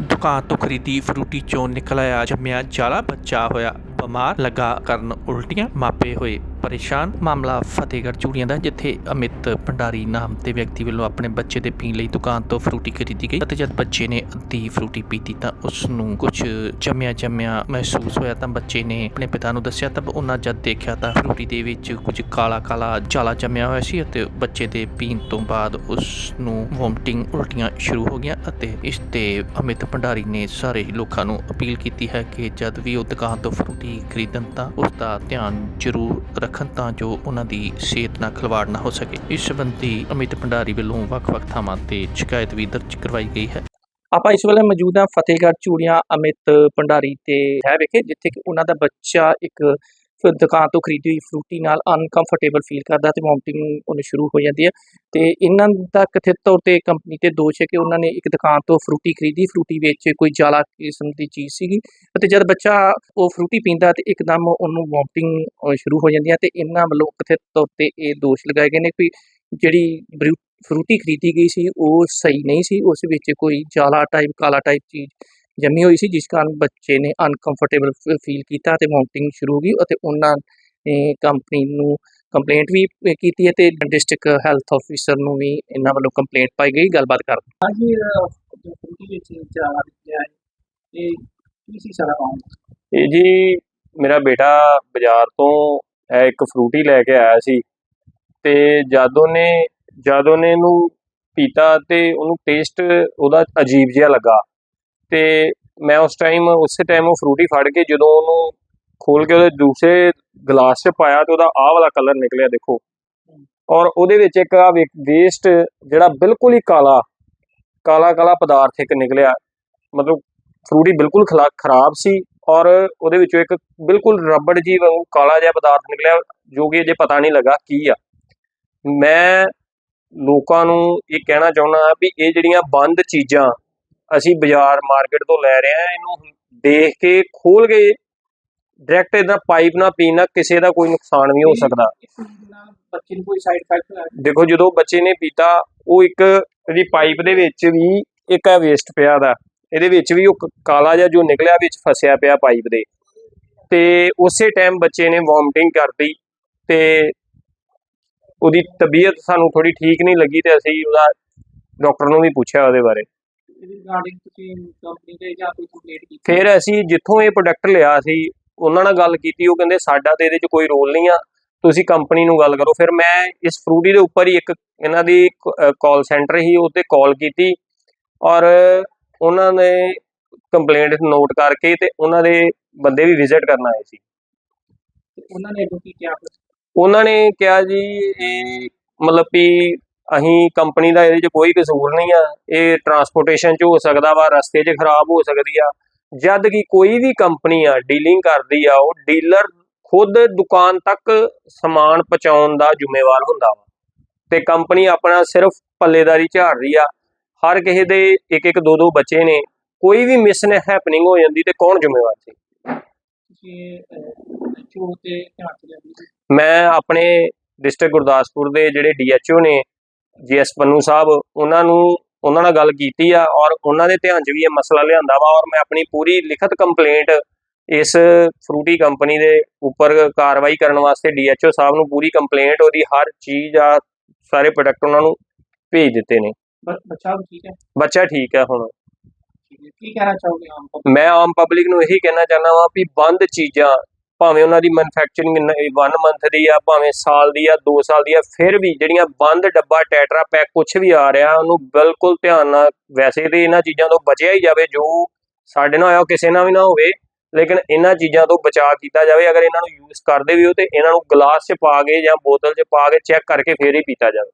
ਦੁਕਾਨ ਤੋਂ ਖਰੀਦੀ ਫਰੂਟੀ ਚੋਂ ਨਿਕਲ ਆਇਆ ਜੰਮਿਆ ਜਾਲਾ, ਬੱਚਾ ਹੋਇਆ ਬਿਮਾਰ, ਲੱਗਾ ਕਰਨ ਉਲਟੀਆਂ ਮਾਪੇ ਹੋਏ। ਪਰੇਸ਼ਾਨ ਮਾਮਲਾ ਫਤਿਹਗੜ੍ਹ ਚੂੜੀਆਂ ਦਾ, ਜਿੱਥੇ ਅਮਿਤ ਭੰਡਾਰੀ ਨਾਮ ਦੇ ਵਿਅਕਤੀ ਵੱਲੋਂ ਆਪਣੇ ਬੱਚੇ ਦੇ ਪੀਣ ਲਈ ਦੁਕਾਨ ਤੋਂ ਫਰੂਟੀ ਖਰੀਦੀ ਗਈ ਅਤੇ ਜਦ ਬੱਚੇ ਨੇ ਅੱਧੀ ਫਰੂਟੀ ਪੀਤੀ ਤਾਂ ਉਸ ਨੂੰ ਕੁਝ ਜੰਮਿਆ ਜੰਮਿਆ ਮਹਿਸੂਸ ਹੋਇਆ ਤਾਂ ਬੱਚੇ ਨੇ ਆਪਣੇ ਪਿਤਾ ਨੂੰ ਦੱਸਿਆ, ਤਾਂ ਉਹਨਾਂ ਜਦ ਦੇਖਿਆ ਤਾਂ ਫਰੂਟੀ ਦੇ ਵਿੱਚ ਕੁਝ ਕਾਲਾ ਕਾਲਾ ਜਾਲਾ ਜੰਮਿਆ ਹੋਇਆ ਸੀ ਅਤੇ ਬੱਚੇ ਦੇ ਪੀਣ ਤੋਂ ਬਾਅਦ ਉਸ ਨੂੰ ਵੋਮਟਿੰਗ ਉਲਟੀਆਂ ਸ਼ੁਰੂ ਹੋ ਗਈਆਂ ਅਤੇ ਇਸ ਤੇ ਅਮਿਤ ਭੰਡਾਰੀ ਨੇ ਸਾਰੇ ਲੋਕਾਂ ਨੂੰ ਅਪੀਲ ਕੀਤੀ ਹੈ ਕਿ ਜਦ ਵੀ ਉਹ ਦੁਕਾਨ ਤੋਂ ਫਰੂਟੀ ਖਰੀਦਣ ਤਾਂ ਉਸ ਦਾ ਧਿਆਨ ਜ਼ਰੂਰ ਰੱਖਣ ਤਾਂ ਜੋ ਉਹਨਾਂ ਦੀ ਸਿਹਤ ਨਾਲ ਖਿਲਵਾੜ ਨਾ ਹੋ ਸਕੇ। ਇਸ ਸੰਬੰਧੀ ਅਮਿਤ ਭੰਡਾਰੀ ਵੱਲੋਂ ਵੱਖ-ਵੱਖ ਥਾਵਾਂ ਤੇ ਸ਼ਿਕਾਇਤ ਵੀ ਦਰਜ ਕਰਵਾਈ ਗਈ ਹੈ। ਆਪਾਂ ਇਸ ਵੇਲੇ ਮੌਜੂਦ ਹਾਂ ਫਤਿਹਗੜ੍ਹ ਚੂੜੀਆਂ ਅਮਿਤ ਭੰਡਾਰੀ ਤੇ ਹੈ ਵਿਖੇ, ਜਿੱਥੇ ਕਿ ਉਹਨਾਂ ਦਾ ਬੱਚਾ ਇੱਕ ਫਿਰ ਦੁਕਾਨ ਤੋਂ ਖਰੀਦੀ ਹੋਈ ਫਰੂਟੀ ਨਾਲ ਅਨਕੰਫਰਟੇਬਲ ਫੀਲ ਕਰਦਾ ਤੇ ਵੋਮਟਿੰਗ ਉਹਨੂੰ ਸ਼ੁਰੂ ਹੋ ਜਾਂਦੀ ਹੈ। ਤੇ ਇਹਨਾਂ ਦਾ ਕਥਿਤ ਤੌਰ ਤੇ ਕੰਪਨੀ ਤੇ ਦੋਸ਼ ਹੈ ਕਿ ਉਹਨਾਂ ਨੇ ਇੱਕ ਦੁਕਾਨ ਤੋਂ ਫਰੂਟੀ ਖਰੀਦੀ, ਫਰੂਟੀ ਵਿੱਚ ਕੋਈ ਜਾਲਾ ਕਿਸਮ ਦੀ ਚੀਜ਼ ਸੀਗੀ ਅਤੇ ਜਦ ਬੱਚਾ ਉਹ ਫਰੂਟੀ ਪੀਂਦਾ ਤੇ ਇੱਕਦਮ ਉਹਨੂੰ ਵੋਮਟਿੰਗ ਸ਼ੁਰੂ ਹੋ ਜਾਂਦੀ ਹੈ ਤੇ ਇਹਨਾਂ ਵੱਲੋਂ ਕਥਿਤ ਤੌਰ ਤੇ ਇਹ ਦੋਸ਼ ਲਗਾਏ ਗਏ ਨੇ ਕਿ ਜਿਹੜੀ ਬਰੂ- ਫਰੂਟੀ ਖਰੀਦੀ ਗਈ ਸੀ ਉਹ ਸਹੀ ਨਹੀਂ ਸੀ, ਉਸ ਵਿੱਚ ਕੋਈ ਜਾਲਾ ਟਾਈਪ ਕਾਲਾ ਟਾਈਪ ਚੀਜ਼ ਜੰਮੀ ਹੋਈ ਸੀ ਜਿਸ ਕਾਰਨ ਬੱਚੇ ਨੇ ਅਨਕੰਫਰਟੇਬਲ ਫੀਲ ਕੀਤਾ ਤੇ ਵੋਮਟਿੰਗ ਸ਼ੁਰੂ ਹੋ ਗਈ ਅਤੇ ਉਹਨਾਂ ਨੇ ਕੰਪਨੀ ਨੂੰ ਕੰਪਲੇਂਟ ਵੀ ਕੀਤੀ ਹੈ ਤੇ ਡਿਸਟ੍ਰਿਕਟ ਹੈਲਥ ਆਫੀਸਰ ਨੂੰ ਵੀ ਇਹਨਾਂ ਵੱਲੋਂ ਕੰਪਲੇਂਟ ਪਾਈ ਗਈ। ਗੱਲਬਾਤ ਕਰਦੇ ਹਾਂਜੀ ਜੋ ਫਰੂਟੀ ਵਿੱਚ ਹੈ ਇਹ ਕੀ ਸਾਰਾ ਇਹ ਜੀ ਮੇਰਾ ਬੇਟਾ ਬਾਜ਼ਾਰ ਤੋਂ ਇੱਕ ਫਰੂਟੀ ਲੈ ਕੇ ਆਇਆ ਸੀ ਤੇ ਜਦ ਉਹਨੇ ਜਦ ਉਹਨੇ ਇਹਨੂੰ ਪੀਤਾ ਤੇ ਉਹਨੂੰ ਟੇਸਟ ਉਹਦਾ ਅਜੀਬ ਜਿਹਾ ਲੱਗਾ। ਤੇ ਮੈਂ ਉਸ ਟਾਈਮ ਉਸੇ ਟਾਈਮ ਉਹ ਫਰੂਟੀ ਫੜ ਕੇ ਜਦੋਂ ਉਹਨੂੰ ਖੋਲ ਕੇ ਉਹਦੇ ਦੂਸਰੇ ਗਲਾਸ 'ਚ ਪਾਇਆ ਤੇ ਉਹਦਾ ਆਹ ਵਾਲਾ ਕਲਰ ਨਿਕਲਿਆ, ਦੇਖੋ। ਔਰ ਉਹਦੇ ਵਿੱਚ ਇੱਕ ਆ ਵੇਸਟ ਜਿਹੜਾ ਬਿਲਕੁਲ ਹੀ ਕਾਲਾ ਕਾਲਾ ਕਾਲਾ ਪਦਾਰਥ ਇੱਕ ਨਿਕਲਿਆ। ਮਤਲਬ ਫਰੂਟੀ ਬਿਲਕੁਲ ਖਲਾ- ਖਰਾਬ ਸੀ ਔਰ ਉਹਦੇ ਵਿੱਚੋਂ ਇੱਕ ਬਿਲਕੁਲ ਰਬੜ ਜੀ ਵਾਂਗੂ ਕਾਲਾ ਜਿਹਾ ਪਦਾਰਥ ਨਿਕਲਿਆ, ਜੋ ਕਿ ਅਜੇ ਪਤਾ ਨਹੀਂ ਲੱਗਾ ਕੀ ਆ। ਮੈਂ ਲੋਕਾਂ ਨੂੰ ਇਹ ਕਹਿਣਾ ਚਾਹੁੰਦਾ ਵੀ ਇਹ ਜਿਹੜੀਆਂ ਬੰਦ ਚੀਜ਼ਾਂ ਅਸੀਂ ਬਾਜ਼ਾਰ ਮਾਰਕੀਟ ਤੋਂ ਲੈ ਰਹੇ ਆ ਇਹਨੂੰ ਦੇਖ ਕੇ ਖੋਲ ਕੇ ਡਾਇਰੈਕਟ ਇਹਦਾ ਪਾਈਪ ਨਾਲ ਪੀਣ ਕਿਸੇ ਦਾ ਕੋਈ ਨੁਕਸਾਨ ਵੀ ਹੋ ਸਕਦਾ। ਇਸ ਨਾਲ ਬੱਚੇ ਨੂੰ ਕੋਈ ਸਾਈਡ ਇਫੈਕਟ ਦੇਖੋ ਜਦੋਂ ਬੱਚੇ ਨੇ ਪੀਤਾ ਉਹ ਇੱਕ ਇਹਦੀ ਪਾਈਪ ਦੇ ਵਿੱਚ ਵੀ ਇੱਕ ਆ ਵੇਸਟ ਪਿਆ ਦਾ। ਇਹਦੇ ਵਿੱਚ ਵੀ ਉਹ ਕਾਲਾ ਜਿਹਾ ਜੋ ਨਿਕਲਿਆ ਵਿੱਚ ਫਸਿਆ ਪਿਆ ਪਾਈਪ ਦੇ। ਤੇ ਉਸੇ ਟਾਈਮ ਬੱਚੇ ਨੇ ਵੋਮਟਿੰਗ ਕਰਤੀ ਤੇ ਉਹਦੀ ਤਬੀਅਤ ਸਾਨੂੰ ਥੋੜੀ ਠੀਕ ਨਹੀਂ ਲੱਗੀ ਤੇ ਅਸੀਂ ਉਹਦਾ ਡਾਕਟਰ ਨੂੰ ਵੀ ਪੁੱਛਿਆ ਉਹਦੇ ਬਾਰੇ। ਰਿਗਾਰਡਿੰਗ ਤੁਸੀਂ ਕੰਪਨੀ ਤੇ ਜਾਂ ਕੋਈ ਕੰਪਲੇਂਟ ਕੀਤੀ? ਫਿਰ ਅਸੀਂ ਜਿੱਥੋਂ ਇਹ ਪ੍ਰੋਡਕਟ ਲਿਆ ਸੀ ਉਹਨਾਂ ਨਾਲ ਗੱਲ ਕੀਤੀ ਉਹ ਕਹਿੰਦੇ ਸਾਡਾ ਤੇ ਇਹਦੇ 'ਚ ਕੋਈ ਰੋਲ ਨਹੀਂ ਆ ਤੁਸੀਂ ਕੰਪਨੀ ਨੂੰ ਗੱਲ ਕਰੋ। ਫਿਰ ਮੈਂ ਇਸ ਫਰੂਟੀ ਦੇ ਉੱਪਰ ਹੀ ਇੱਕ ਇਹਨਾਂ ਦੀ ਕਾਲ ਸੈਂਟਰ ਹੀ ਉਹ ਤੇ ਕਾਲ ਕੀਤੀ ਔਰ ਉਹਨਾਂ ਨੇ ਕੰਪਲੇਂਟ ਨੋਟ ਕਰਕੇ ਤੇ ਉਹਨਾਂ ਦੇ ਬੰਦੇ ਵੀ ਵਿਜ਼ਿਟ ਕਰਨ ਆਏ ਸੀ। ਉਹਨਾਂ ਨੇ ਕੀ ਕਿਹਾ? ਉਹਨਾਂ ਨੇ ਕਿਹਾ ਜੀ ਇਹ ਮਤਲਬ ਵੀ ਅਸੀਂ ਕੰਪਨੀ ਦਾ ਇਹਦੇ 'ਚ ਕੋਈ ਕਸੂਰ ਨਹੀਂ ਆ। ਇਹ ਟਰਾਂਸਪੋਰਟੇਸ਼ਨ 'ਚ ਹੋ ਸਕਦਾ ਵਾ ਰਸਤੇ 'ਚ ਖਰਾਬ ਹੋ ਸਕਦੀ ਆ। ਜਦ ਕਿ ਕੋਈ ਵੀ ਕੰਪਨੀ ਆ ਡੀਲਿੰਗ ਕਰਦੀ ਆ ਉਹ ਡੀਲਰ ਖੁਦ ਦੁਕਾਨ ਤੱਕ ਸਮਾਨ ਪਹੁੰਚਾਉਣ ਦਾ ਜ਼ਿੰਮੇਵਾਰ ਹੁੰਦਾ ਵਾ। ਤੇ ਕੰਪਨੀ ਆਪਣਾ ਸਿਰਫ ਪੱਲੇਦਾਰੀ ਝਾੜ ਰਹੀ ਆ। ਹਰ ਕਿਸੇ ਦੇ ਇੱਕ ਇੱਕ ਦੋ ਦੋ ਬੱਚੇ ਨੇ। ਕੋਈ ਵੀ ਮਿਸ ਹੈਪਨਿੰਗ ਹੋ ਜਾਂਦੀ ਤੇ ਕੌਣ ਜ਼ਿੰਮੇਵਾਰ ਸੀ? ਮੈਂ ਆਪਣੇ ਡਿਸਟ੍ਰਿਕਟ ਗੁਰਦਾਸਪੁਰ ਦੇ ਜਿਹੜੇ ਡੀਐਚਓ ਨੇ ਜੀਐਸ ਪੰਨੂ ਸਾਹਿਬ ਉਹਨਾਂ ਨੂੰ ਉਹਨਾਂ ਨਾਲ ਗੱਲ ਕੀਤੀ ਆ ਔਰ ਉਹਨਾਂ ਦੇ ਧਿਆਨ 'ਚ ਵੀ ਇਹ ਮਸਲਾ ਲਿਆਂਦਾ ਵਾ ਔਰ ਮੈਂ ਆਪਣੀ ਪੂਰੀ ਲਿਖਤ ਕੰਪਲੇਂਟ ਇਸ ਫਰੂਟੀ ਕੰਪਨੀ ਦੇ ਉੱਪਰ ਕਾਰਵਾਈ ਕਰਨ ਵਾਸਤੇ ਡੀਐਚਓ ਸਾਹਿਬ ਨੂੰ ਪੂਰੀ ਕੰਪਲੇਂਟ ਉਹਦੀ ਹਰ ਚੀਜ਼ ਆ ਸਾਰੇ ਪ੍ਰੋਡਕਟ ਉਹਨਾਂ ਨੂੰ ਭੇਜ ਦਿੱਤੇ ਨੇ। ਬੱਚਾ ਠੀਕ ਹੈ? ਬੱਚਾ ਠੀਕ ਹੈ ਹੁਣ। ਕੀ ਕਹਿਣਾ ਚਾਹੋਗੇ ਆਮ ਪਬਲਿਕ ਮੈਂ ਆਮ ਪਬਲਿਕ ਨੂੰ ਇਹੀ ਕਹਿਣਾ ਚਾਹੁੰਦਾ ਵਾਂ ਵੀ ਬੰਦ ਚੀਜ਼ਾਂ ਭਾਵੇਂ ਉਹਨਾਂ ਦੀ ਮੈਨੂਫੈਕਚਰਿੰਗ 1 ਮੰਥ ਦੀ ਆ, ਭਾਵੇਂ ਸਾਲ ਦੀ ਆ 2 ਸਾਲ ਦੀ ਆ, ਫਿਰ ਵੀ ਜਿਹੜੀਆਂ ਬੰਦ ਡੱਬਾ, ਟੈਟਰਾ ਪੈਕ ਕੁਝ ਵੀ ਆ ਰਿਹਾ, ਉਹਨੂੰ ਬਿਲਕੁਲ ਧਿਆਨ ਨਾਲ ਵੈਸੇ ਤੇ ਇਹਨਾਂ ਚੀਜ਼ਾਂ ਤੋਂ ਬਚਿਆ ਹੀ ਜਾਵੇ, ਜੋ ਸਾਡੇ ਨਾਲ ਹੋਇਆ ਕਿਸੇ ਨਾਲ ਵੀ ਨਾ ਹੋਵੇ, ਲੇਕਿਨ ਇਹਨਾਂ ਚੀਜ਼ਾਂ ਤੋਂ ਬਚਾਅ ਕੀਤਾ ਜਾਵੇ, ਅਗਰ ਇਹਨਾਂ ਨੂੰ ਯੂਜ਼ ਕਰਦੇ ਵੀ ਹੋ ਤੇ ਇਹਨਾਂ ਨੂੰ ਗਲਾਸ 'ਚ ਪਾ ਕੇ ਜਾਂ ਬੋਤਲ 'ਚ ਪਾ ਕੇ ਚੈੱਕ ਕਰਕੇ ਫੇਰ ਹੀ ਪੀਤਾ ਜਾਵੇ।